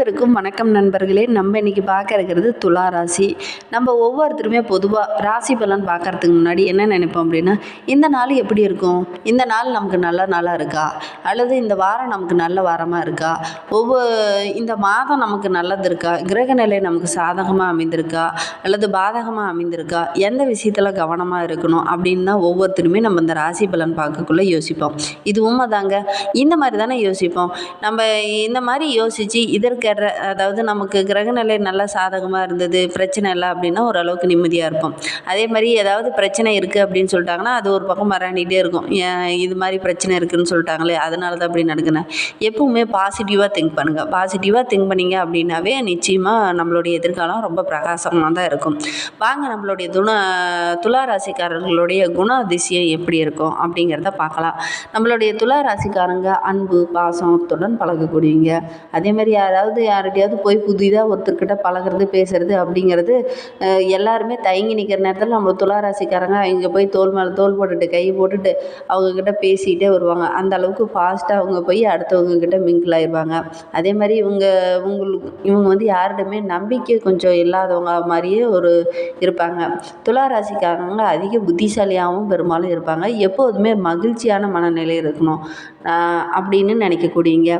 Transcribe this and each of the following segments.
அனைவருக்கும் வணக்கம் நண்பர்களே. நம்ம இன்னைக்கு பார்க்க இருக்கிறது துலா ராசி. நம்ம ஒவ்வொருத்தருமே பொதுவாக ராசி பலன் பார்க்கறதுக்கு முன்னாடி என்ன நினைப்போம் அப்படின்னா இந்த நாள் எப்படி இருக்கும்? இந்த நாள் நமக்கு நல்ல நாளாக இருக்கா? அல்லது இந்த வாரம் நமக்கு நல்ல வாரமாக இருக்கா? ஒவ்வொரு இந்த மாதம் நமக்கு நல்லது இருக்கா? கிரகநிலை நமக்கு சாதகமாக அமைந்திருக்கா? அல்லது பாதகமாக அமைந்திருக்கா? எந்த விஷயத்தில் கவனமாக இருக்கணும் அப்படின்னு தான் ஒவ்வொருத்தருமே நம்ம இந்த ராசி பலன் பார்க்கக்குள்ளே யோசிப்போம். இது உண்மைதாங்க இந்த மாதிரி தானே யோசிப்போம். நம்ம இந்த மாதிரி யோசித்து இதற்கு இதற்கேற அதாவது நமக்கு கிரகநிலை நல்லா சாதகமாக இருந்தது பிரச்சனை இல்லை அப்படின்னா ஓரளவுக்கு நிம்மதியாக இருப்போம். அதே மாதிரி ஏதாவது பிரச்சனை இருக்குது அப்படின்னு சொல்லிட்டாங்கன்னா அது ஒரு பக்கம் மறாண்டிகிட்டே இருக்கும். ஏன் இது மாதிரி பிரச்சனை இருக்குதுன்னு சொல்லிட்டாங்களே அதனால தான் அப்படி நடக்குனேன். எப்பவுமே பாசிட்டிவாக திங்க் பண்ணுங்கள் பாசிட்டிவாக திங்க் பண்ணீங்க அப்படின்னாவே நிச்சயமாக நம்மளுடைய எதிர்காலம் ரொம்ப பிரகாசமாக தான் இருக்கும். வாங்க நம்மளுடைய துண துலா ராசிக்காரர்களுடைய குண அதிசயம் எப்படி இருக்கும் அப்படிங்கிறத பார்க்கலாம். நம்மளுடைய துலா ராசிக்காரங்க அன்பு பாசத்துடன் பழகக்கூடியவங்க. அதே மாதிரி யாராவது யார்கிட்டயாவது போய் புதிதாக ஒருத்தர்கிட்ட பழகுறது பேசுறது அப்படிங்கிறது எல்லாருமே தயங்கி நிற்கிற நேரத்தில் நம்ம துளாராசிக்காரங்க இங்கே போய் தோல் மேலே தோல் போட்டுட்டு கை போட்டுட்டு அவங்கக்கிட்ட பேசிக்கிட்டே வருவாங்க. அந்த அளவுக்கு ஃபாஸ்ட்டாக அவங்க போய் அடுத்தவங்க கிட்ட மிங்கிள் ஆயிடுவாங்க அதே மாதிரி இவங்க உங்களுக்கு இவங்க வந்து யார்கிட்டமே நம்பிக்கை கொஞ்சம் இல்லாதவங்க மாதிரியே ஒரு இருப்பாங்க. துளாராசிக்காரங்க அதிக புத்திசாலியாகவும் பெரும்பாலும் இருப்பாங்க. எப்போதுமே மகிழ்ச்சியான மனநிலை இருக்கணும். அப்படின்னு நினைக்கக்கூடியங்க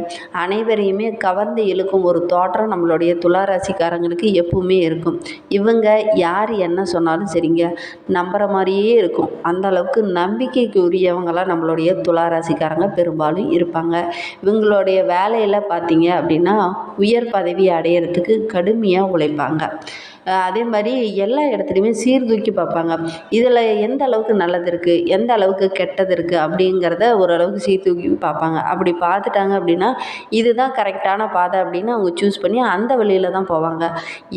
அனைவரையுமே கவர்ந்து இழுக்கும் ஒரு தோற்றம் நம்மளுடைய துளாராசிக்காரங்களுக்கு எப்பவுமே இருக்கும். இவங்க யார் என்ன சொன்னாலும் சரிங்க நம்புகிற மாதிரியே இருக்கும். அந்த அளவுக்கு நம்பிக்கைக்கு உரியவங்களாம் நம்மளுடைய துளாராசிக்காரங்க பெரும்பாலும் இருப்பாங்க. இவங்களுடைய வேலையில் பார்த்தீங்க அப்படின்னா உயர் பதவி அடையிறதுக்கு கடுமையாக உழைப்பாங்க. அதே மாதிரி எல்லா இடத்துலையுமே சீர்தூக்கி பார்ப்பாங்க. இதில் எந்த அளவுக்கு நல்லது இருக்குது எந்த அளவுக்கு கெட்டது இருக்குது அப்படிங்கிறத ஓரளவுக்கு சீர்தூக்கி பார்ப்பாங்க. அப்படி பார்த்துட்டாங்க அப்படின்னா இதுதான் கரெக்டான பாதை அப்படின்னு அவங்க சூஸ் பண்ணி அந்த வழியில் தான் போவாங்க.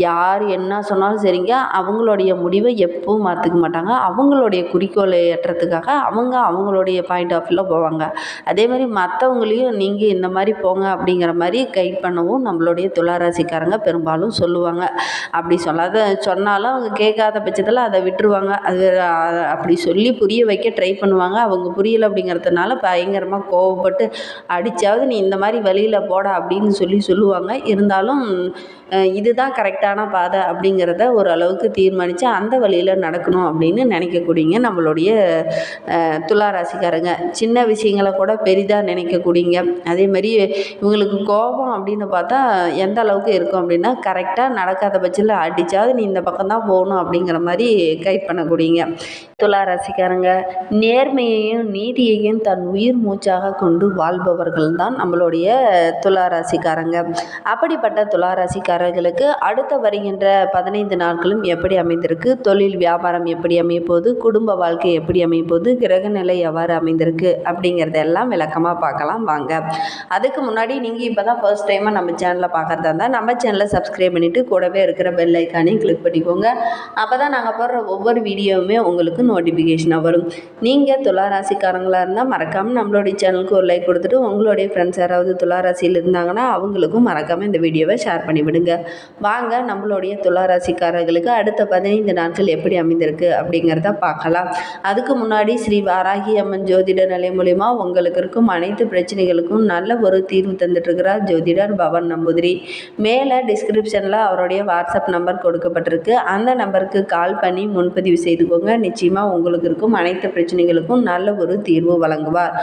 யார் என்ன சொன்னாலும் சரிங்க அவங்களுடைய முடிவை எப்பவும் மாற்றிக்க மாட்டாங்க. அவங்களுடைய குறிக்கோளை எட்டுறதுக்காக அவங்க அவங்களுடைய பாயிண்ட் ஆஃப் வியூவில் போவாங்க. அதே மாதிரி மற்றவங்களையும் நீங்கள் இந்த மாதிரி போங்க அப்படிங்கிற மாதிரி கைட் பண்ணவும் நம்மளுடைய துளாராசிக்காரங்க பெரும்பாலும் சொல்லுவாங்க. அப்படி சொல்லாத சொன்னாலும் அவங்க கேட்காத பட்சத்தில் அதை விட்டுருவாங்க. அது அப்படி சொல்லி புரிய வைக்க ட்ரை பண்ணுவாங்க. அவங்க புரியலை அப்படிங்கிறதுனால பயங்கரமாக கோவப்பட்டு அடித்தாவது நீ இந்த மாதிரி வழியில் போட அப்படின்னு சொல்லி சொல்லுவாங்க. இருந்தாலும் இதுதான் கரெக்டான பாதை அப்படிங்கிறத ஓரளவுக்கு தீர்மானித்து அந்த வழியில் நடக்கணும் அப்படின்னு நினைக்கக்கூடியங்க நம்மளுடைய துலா ராசிக்காரங்க. சின்ன விஷயங்களை கூட பெரிதாக நினைக்கக்கூடியங்க. அதே மாதிரி இவங்களுக்கு கோபம் அப்படின்னு பார்த்தா எந்த அளவுக்கு இருக்கும் அப்படின்னா கரெக்டாக நடக்காத பட்சத்தில் அடி அடித்தாவது நீ இந்த பக்கம் தான் போகணும் அப்படிங்கிற மாதிரி கைட் பண்ணக்கூடியங்க. துலா ராசிக்காரங்க நேர்மையையும் நீதியையும் தன் உயிர் மூச்சாக கொண்டு வாழ்பவர்கள் தான் நம்மளுடைய துலா ராசிக்காரங்க அப்படிப்பட்ட துலா ராசிக்காரர்களுக்கு அடுத்த வருகின்ற பதினைந்து நாட்களும் எப்படி அமைந்திருக்கு? தொழில் வியாபாரம் எப்படி அமைய குடும்ப வாழ்க்கை எப்படி அமைய போகுது கிரக நிலை எவ்வாறு அமைந்திருக்கு? அப்படிங்கிறத எல்லாம் விளக்கமாக பார்க்கலாம் வாங்க. அதுக்கு முன்னாடி நீங்கள் இப்போ தான் ஃபர்ஸ்ட் டைமாக நம்ம சேனலை பார்க்குறதா இருந்தால் நம்ம சேனலை சப்ஸ்கிரைப் பண்ணிவிட்டு கூடவே இருக்கிற பெல் ஐக்கானையும் கிளிக் பண்ணிக்கோங்க. அப்போ தான் நாங்கள் போடுற ஒவ்வொரு வீடியோவுமே உங்களுக்கு நோட்டிஃபிகேஷனாக வரும். நீங்கள் துளாராசிக்காரங்களாக இருந்தால் மறக்காமல் நம்மளுடைய சேனலுக்கு ஒரு லைக் கொடுத்துட்டு உங்களுடைய ஃப்ரெண்ட்ஸ் யாராவது துளாராசியில் இருந்தாங்கன்னா அவங்களுக்கும் மறக்காமல் இந்த வீடியோவை ஷேர் பண்ணிவிடுங்க. வாங்க நம்மளுடைய துளாராசிக்காரர்களுக்கு அடுத்த பதினைந்து நாட்கள் எப்படி அமைந்திருக்கு அப்படிங்கிறத பார்க்கலாம். அதுக்கு முன்னாடி ஸ்ரீ வாராகி அம்மன் ஜோதிட நிலை மூலிமா உங்களுக்கு இருக்கும் அனைத்து பிரச்சனைகளுக்கும் நல்ல ஒரு தீர்வு தந்துட்டுருக்கிறார் ஜோதிடர் பவன் நம்பூதிரி. மேலே டிஸ்கிரிப்ஷனில் அவருடைய வாட்ஸ்அப் நம்பர் கொடுக்கப்பட்டிருக்கு. அந்த நம்பருக்கு கால் பண்ணி முன்பதிவு செய்துக்கோங்க. நிச்சயமாக உங்களுக்கு இருக்கும் அனைத்து பிரச்சனைகளுக்கும் நல்ல ஒரு தீர்வு வழங்குவார்.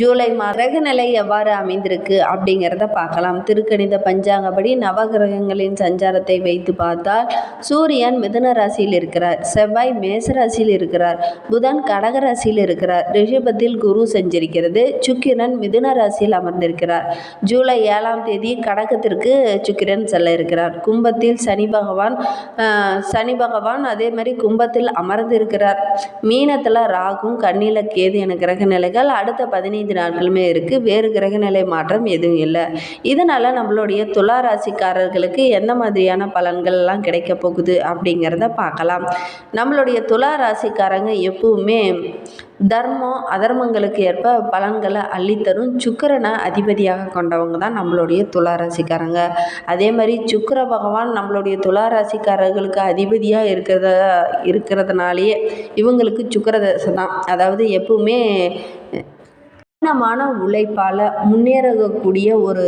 ஜூலை மா கிரகநிலை எவ்வாறு அமைந்திருக்கு அப்படிங்கிறத பார்க்கலாம். திருக்கணித பஞ்சாங்கப்படி நவகிரகங்களின் சஞ்சாரத்தை வைத்து பார்த்தால் சூரியன் மிதுன ராசியில் இருக்கிறார். செவ்வாய் மேச ராசியில் இருக்கிறார். புதன் கடக ராசியில் இருக்கிறார். ரிஷபத்தில் குரு சஞ்சரிக்கிறது. சுக்கிரன் மிதுன ராசியில் அமர்ந்திருக்கிறார். ஜூலை ஏழாம் தேதி கடகத்திற்கு சுக்கிரன் செல்ல இருக்கிறார். கும்பத்தில் சனி பகவான் சனி பகவான் அதே மாதிரி கும்பத்தில் அமர்ந்திருக்கிறார். மீனத்தில் ராகும் கண்ணில கேது என கிரக நிலைகள் அடுத்த பதினைந்து நாட்களுமே இருக்குது வேறு கிரக நிலை மாற்றம் எதுவும் இல்லை. இதனால் நம்மளுடைய துலா ராசிக்காரர்களுக்கு எந்த மாதிரியான பலன்கள்லாம் கிடைக்க போகுது அப்படிங்கிறத பார்க்கலாம். நம்மளுடைய துலா ராசிக்காரங்க எப்பவுமே தர்மம் அதர்மங்களுக்கு ஏற்ப பலன்களை அள்ளித்தரும் சுக்கரனை அதிபதியாக கொண்டவங்க தான் நம்மளுடைய துலா ராசிக்காரங்க அதே மாதிரி சுக்கர பகவான் நம்மளுடைய துளாராசிக்காரர்களுக்கு அதிபதியாக இருக்கிறத இருக்கிறதுனாலேயே இவங்களுக்கு சுக்கிர தசை தான். அதாவது எப்பவுமே கடினமான உழைப்பால் முன்னேறக்கூடிய ஒரு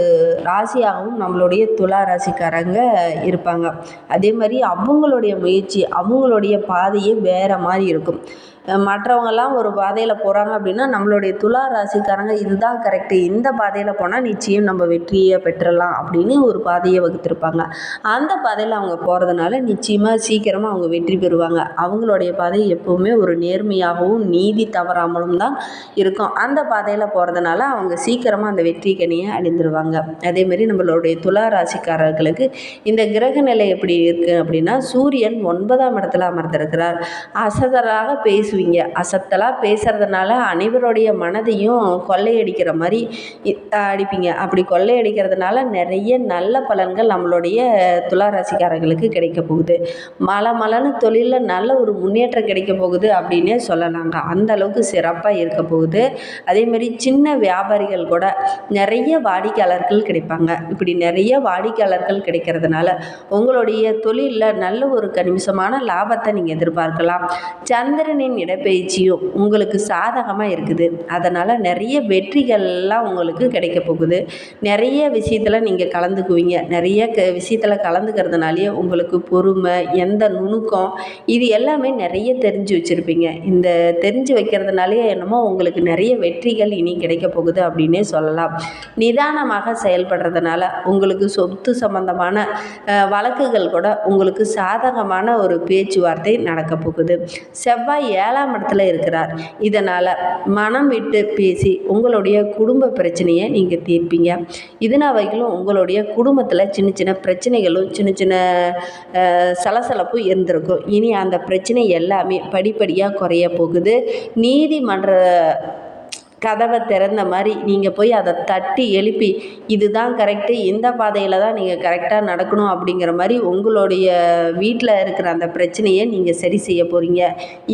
ராசியாகவும் நம்மளுடைய துலா ராசிக்காரங்க இருப்பாங்க. அதே மாதிரி அவங்களுடைய முயற்சி அவங்களுடைய பாதையே வேறு மாதிரி இருக்கும். மற்றவங்கெல்லாம் ஒரு பாதையில் போகிறாங்க அப்படின்னா நம்மளுடைய துலா ராசிக்காரங்க இதுதான் கரெக்டு இந்த பாதையில் போனால் நிச்சயம் நம்ம வெற்றியை பெற்றலாம் அப்படின்னு ஒரு பாதையை வகுத்திருப்பாங்க. அந்த பாதையில் அவங்க போகிறதுனால நிச்சயமாக சீக்கிரமாக அவங்க வெற்றி பெறுவாங்க. அவங்களுடைய பாதை எப்போவுமே ஒரு நேர்மையாகவும் நீதி தவறாமலும் தான் இருக்கும். அந்த பாதையில் போகிறதுனால அவங்க சீக்கிரமாக அந்த வெற்றி கனியை அடைந்துருவாங்க. அதேமாரி நம்மளுடைய துலா ராசிக்காரர்களுக்கு இந்த கிரக நிலை எப்படி இருக்குது அப்படின்னா சூரியன் ஒன்பதாம் இடத்துல அமர்ந்திருக்கிறார். அசதராக பேசி பேசுவீங்க. அசத்தலாக பேசுகிறதுனால அனைவருடைய மனதையும் கொள்ளையடிக்கிற மாதிரி அடிப்பீங்க. அப்படி கொள்ளையடிக்கிறதுனால நிறைய நல்ல பலன்கள் நம்மளுடைய துளாராசிக்காரர்களுக்கு கிடைக்க போகுது. மலை மலன்னு தொழிலில் நல்ல ஒரு முன்னேற்றம் கிடைக்க போகுது அப்படின்னே சொல்லலாங்க. அந்த அளவுக்கு சிறப்பாக இருக்க போகுது. அதேமாரி சின்ன வியாபாரிகள் கூட நிறைய வாடிக்கையாளர்கள் கிடைப்பாங்க. இப்படி நிறைய வாடிக்கையாளர்கள் கிடைக்கிறதுனால உங்களுடைய தொழிலில் நல்ல ஒரு கணிசமான லாபத்தை நீங்கள் எதிர்பார்க்கலாம். சந்திரனின் இடப்பெயர்ச்சியும் உங்களுக்கு சாதகமாக இருக்குது. அதனால் நிறைய வெற்றிகள்லாம் உங்களுக்கு கிடைக்க போகுது. நிறைய விஷயத்தில் நீங்கள் கலந்துக்குவீங்க. நிறைய க விஷயத்தில் கலந்துக்கிறதுனாலேயே உங்களுக்கு பொறுமை எந்த நுணுக்கம் இது எல்லாமே நிறைய தெரிஞ்சு வச்சுருப்பீங்க. இந்த தெரிஞ்சு வைக்கிறதுனாலே என்னமோ உங்களுக்கு நிறைய வெற்றிகள் இனி கிடைக்க போகுது அப்படின்னே சொல்லலாம். நிதானமாக செயல்படுறதுனால உங்களுக்கு சொத்து சம்பந்தமான வழக்குகள் கூட உங்களுக்கு சாதகமான ஒரு பேச்சுவார்த்தை நடக்க போகுது. செவ்வாய் ஏழாம் இடத்துல இருக்கிறார். இதனால் மனம் விட்டு பேசி உங்களுடைய குடும்ப பிரச்சனையை நீங்கள் தீர்ப்பீங்க. இதனால் வரைக்கும் உங்களுடைய குடும்பத்தில் சின்ன சின்ன பிரச்சனைகளும் சின்ன சின்ன சலசலப்பும் இருந்திருக்கும். இனி அந்த பிரச்சனை எல்லாமே படிப்படியாக குறைய போகுது. நீதிமன்ற கதவை திறந்த மாதிரி நீங்கள் போய் அதை தட்டி எழுப்பி இதுதான் கரெக்டு இந்த பாதையில் தான் நீங்கள் கரெக்டாக நடக்கணும் அப்படிங்கிற மாதிரி உங்களுடைய வீட்டில் இருக்கிற அந்த பிரச்சனையை நீங்கள் சரி செய்ய போகிறீங்க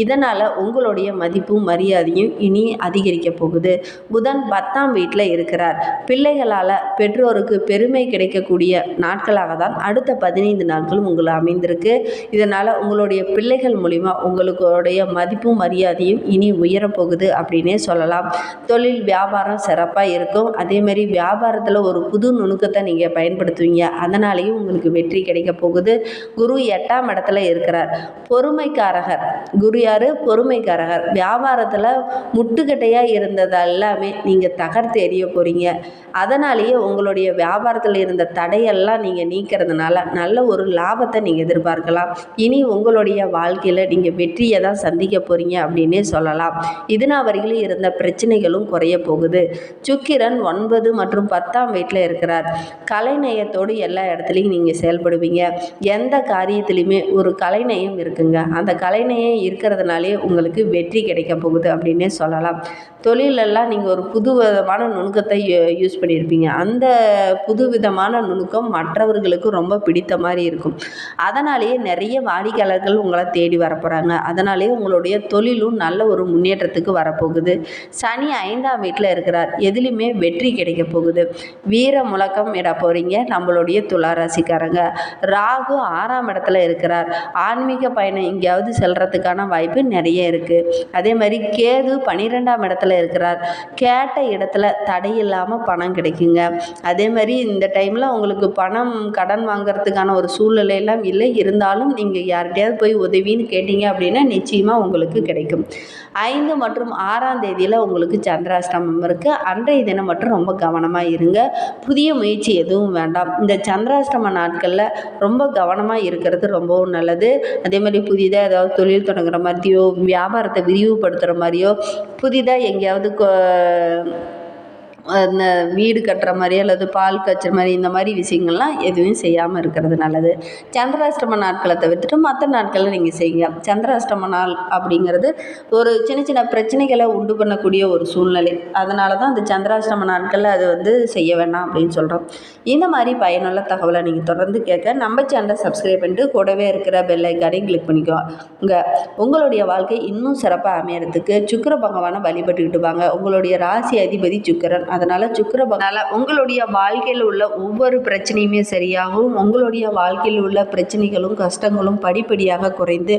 இதனால் உங்களுடைய மதிப்பும் மரியாதையும் இனி அதிகரிக்க போகுது. புதன் பத்தாம் வீட்டில் இருக்கிறார். பிள்ளைகளால் பெற்றோருக்கு பெருமை கிடைக்கக்கூடிய நாட்களாக தான் அடுத்த பதினைந்து நாட்களும் உங்களை அமைந்திருக்கு. இதனால் உங்களுடைய பிள்ளைகள் மூலிமா உங்களுடைய மதிப்பும் மரியாதையும் இனி உயரப்போகுது அப்படின்னே சொல்லலாம். தொழில் வியாபாரம் சிறப்பாக இருக்கும். அதேமாரி வியாபாரத்தில் ஒரு புது நுணுக்கத்தை நீங்கள் பயன்படுத்துவீங்க. அதனாலேயும் உங்களுக்கு வெற்றி கிடைக்க போகுது. குரு எட்டாம் இடத்துல இருக்கிறார். பொறுமைக்காரகர். குரு யார்? பொறுமைக்காரகர். வியாபாரத்தில் முட்டுக்கட்டையாக இருந்தது எல்லாமே நீங்கள் தகர்த்து எறிய போகிறீங்க அதனாலேயே உங்களுடைய வியாபாரத்தில் இருந்த தடையெல்லாம் நீங்கள் நீக்கிறதுனால நல்ல ஒரு லாபத்தை நீங்கள் எதிர்பார்க்கலாம். இனி உங்களுடைய வாழ்க்கையில் நீங்கள் வெற்றியை தான் சந்திக்க போகிறீங்க அப்படின்னே சொல்லலாம். இதுனா வரையிலும் இருந்த பிரச்சனைகளும் குறைய போகுது. சுக்கிரன் ஒன்பது மற்றும் பத்தாம் வீட்டில் இருக்கிறார். கலைநயத்தோடு எல்லா இடத்துலையும் நீங்கள் செயல்படுவீங்க. எந்த காரியத்திலையுமே ஒரு கலைநயம் இருக்குங்க. அந்த கலைநயம் இருக்கிறதுனாலே உங்களுக்கு வெற்றி கிடைக்க போகுது அப்படின்னே சொல்லலாம். தொழிலெல்லாம் நீங்கள் ஒரு புது விதமான நுணுக்கத்தை யூஸ் பண்ணி பண்ணியிருப்பீங்க அந்த புது விதமான நுணுக்கம் மற்றவர்களுக்கு ரொம்ப பிடித்த மாதிரி இருக்கும். அதனாலேயே நிறைய வாடிக்கையாளர்கள் உங்களை தேடி வரப்போகிறாங்க அதனாலேயே உங்களுடைய தொழிலும் நல்ல ஒரு முன்னேற்றத்துக்கு வரப்போகுது. சனி ஐந்தாம் வீட்டில் இருக்கிறார். எதுலேயுமே வெற்றி கிடைக்க போகுது. வீர முழக்கம் இட போகிறீங்க நம்மளுடைய துளாராசிக்காரங்க. ராகு ஆறாம் இடத்துல இருக்கிறார். ஆன்மீக பயணம் எங்கேயாவது செல்கிறதுக்கான வாய்ப்பு நிறைய இருக்குது அதே மாதிரி கேது பன்னிரெண்டாம் இடத்துல இருக்கிறார். கேட்ட இடத்துல தடையில்லாமல் பணம் கிடைக்குங்க. அதே மாதிரி இந்த டைமில் உங்களுக்கு பணம் கடன் வாங்குறதுக்கான ஒரு சூழ்நிலையெல்லாம் இல்லை. இருந்தாலும் நீங்கள் யார்கிட்டயாவது போய் உதவின்னு கேட்டீங்க அப்படின்னா நிச்சயமாக உங்களுக்கு கிடைக்கும். ஐந்து மற்றும் ஆறாம் தேதியில் உங்களுக்கு சந்திராஷ்டமம் இருக்குது அன்றைய தினம் மட்டும் ரொம்ப கவனமாக இருங்க. புதிய முயற்சி எதுவும் வேண்டாம். இந்த சந்திராஷ்டம நாட்களில் ரொம்ப கவனமாக இருக்கிறது ரொம்பவும் நல்லது. அதே மாதிரி புதிதாக ஏதாவது தொழில் தொடங்குற மாதிரியோ வியாபாரத்தை விரிவுபடுத்துகிற மாதிரியோ புதிதாக எங்கேயாவது அந்த வீடு கட்டுற மாதிரி அல்லது பால் காய்ச்சுற மாதிரி இந்த மாதிரி விஷயங்கள்லாம் எதுவும் செய்யாமல் இருக்கிறது நல்லது. சந்திராஷ்டம நாட்களை தவிர்த்துட்டு மற்ற நாட்களில் நீங்கள் செய்யுங்க. சந்திராஷ்டம நாள் அப்படிங்கிறது ஒரு சின்ன சின்ன பிரச்சனைகளை உண்டு பண்ணக்கூடிய ஒரு சூழ்நிலை. அதனால தான் அந்த சந்திராஷ்டம நாட்களில் அது வந்து செய்ய வேண்டாம் அப்படின்னு சொல்கிறோம் இந்த மாதிரி பயனுள்ள தகவலை நீங்கள் தொடர்ந்து கேட்க நம்ம சேனலை சப்ஸ்கிரைப் பண்ணிட்டு கூடவே இருக்கிற பெல் ஐக்கானையும் கிளிக் பண்ணிக்கோ உங்கள் உங்களுடைய வாழ்க்கை இன்னும் சிறப்பாக அமையறதுக்கு சுக்கர பகவானை வழிபட்டுக்கிட்டு வாங்க. உங்களுடைய ராசி அதிபதி சுக்கரன். அதனால் சுக்கர பகவானால் உங்களுடைய வாழ்க்கையில் உள்ள ஒவ்வொரு பிரச்சனையுமே சரியாகவும் உங்களுடைய வாழ்க்கையில் உள்ள பிரச்சனைகளும் கஷ்டங்களும் படிப்படியாக குறைந்து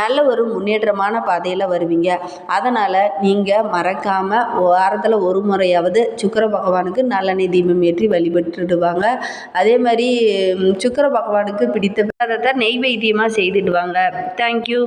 நல்ல ஒரு முன்னேற்றமான பாதையில் வருவீங்க. அதனால் நீங்கள் மறக்காமல் வாரத்தில் ஒரு முறையாவது சுக்கர பகவானுக்கு நல்லெண்ணெய் தீபம் ஏற்றி வழிபட்டுடுவாங்க. அதே மாதிரி சுக்கர பகவானுக்கு பிடித்த விரதத்தை நெய்வேத்தியமாக செய்துடுவாங்க. தேங்க்யூ